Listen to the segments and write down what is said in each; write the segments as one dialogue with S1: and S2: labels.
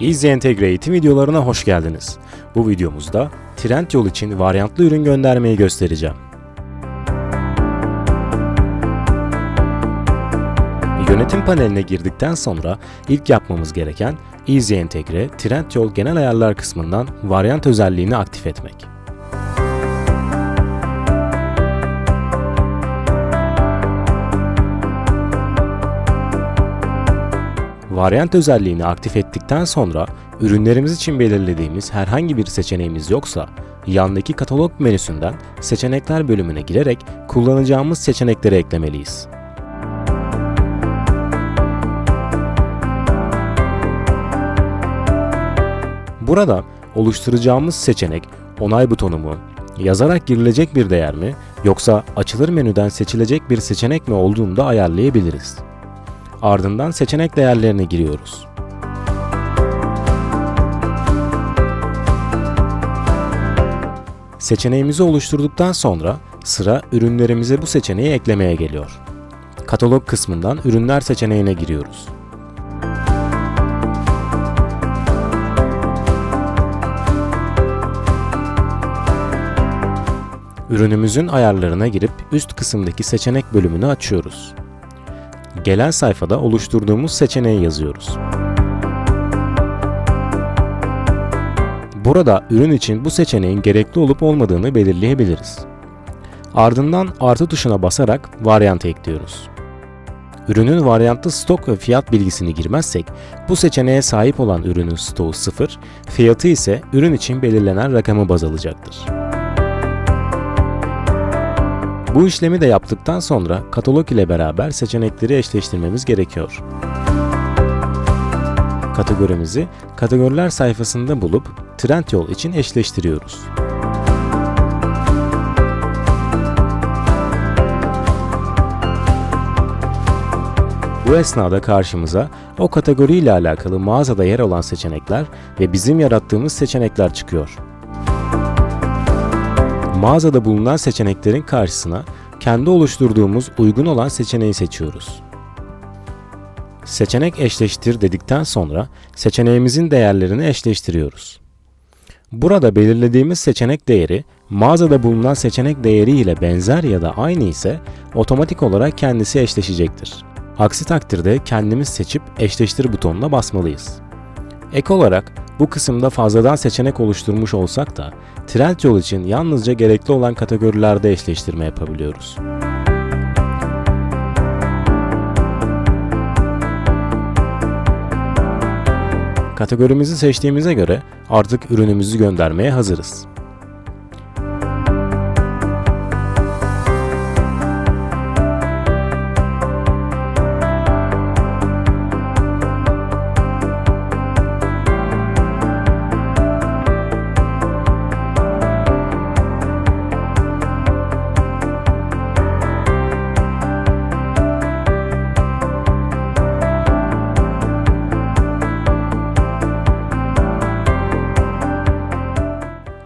S1: Easy Entegre eğitim videolarına hoş geldiniz. Bu videomuzda Trendyol için varyantlı ürün göndermeyi göstereceğim. Yönetim paneline girdikten sonra ilk yapmamız gereken Easy Entegre Trendyol genel ayarlar kısmından varyant özelliğini aktif etmek. Varyant özelliğini aktif ettikten sonra ürünlerimiz için belirlediğimiz herhangi bir seçeneğimiz yoksa yandaki katalog menüsünden seçenekler bölümüne girerek kullanacağımız seçenekleri eklemeliyiz. Burada oluşturacağımız seçenek onay butonu mu, yazarak girilecek bir değer mi yoksa açılır menüden seçilecek bir seçenek mi olduğunu da ayarlayabiliriz. Ardından seçenek değerlerine giriyoruz. Seçeneğimizi oluşturduktan sonra sıra ürünlerimize bu seçeneği eklemeye geliyor. Katalog kısmından ürünler seçeneğine giriyoruz. Ürünümüzün ayarlarına girip üst kısımdaki seçenek bölümünü açıyoruz. Gelen sayfada oluşturduğumuz seçeneği yazıyoruz. Burada ürün için bu seçeneğin gerekli olup olmadığını belirleyebiliriz. Ardından artı tuşuna basarak varyant ekliyoruz. Ürünün varyantlı stok ve fiyat bilgisini girmezsek bu seçeneğe sahip olan ürünün stoğu 0, fiyatı ise ürün için belirlenen rakamı baz alacaktır. Bu işlemi de yaptıktan sonra katalog ile beraber seçenekleri eşleştirmemiz gerekiyor. Kategorimizi kategoriler sayfasında bulup Trendyol için eşleştiriyoruz. Bu esnada karşımıza o kategori ile alakalı mağazada yer alan seçenekler ve bizim yarattığımız seçenekler çıkıyor. Mağazada bulunan seçeneklerin karşısına kendi oluşturduğumuz uygun olan seçeneği seçiyoruz. Seçenek eşleştir dedikten sonra seçeneğimizin değerlerini eşleştiriyoruz. Burada belirlediğimiz seçenek değeri mağazada bulunan seçenek değeri ile benzer ya da aynı ise otomatik olarak kendisi eşleşecektir. Aksi takdirde kendimiz seçip eşleştir butonuna basmalıyız. Ek olarak bu kısımda fazladan seçenek oluşturmuş olsak da Trendyol için yalnızca gerekli olan kategorilerde eşleştirme yapabiliyoruz. Kategorimizi seçtiğimize göre artık ürünümüzü göndermeye hazırız.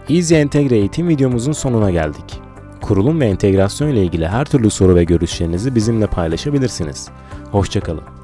S1: Easy Entegre eğitim videomuzun sonuna geldik. Kurulum ve entegrasyon ile ilgili her türlü soru ve görüşlerinizi bizimle paylaşabilirsiniz. Hoşçakalın.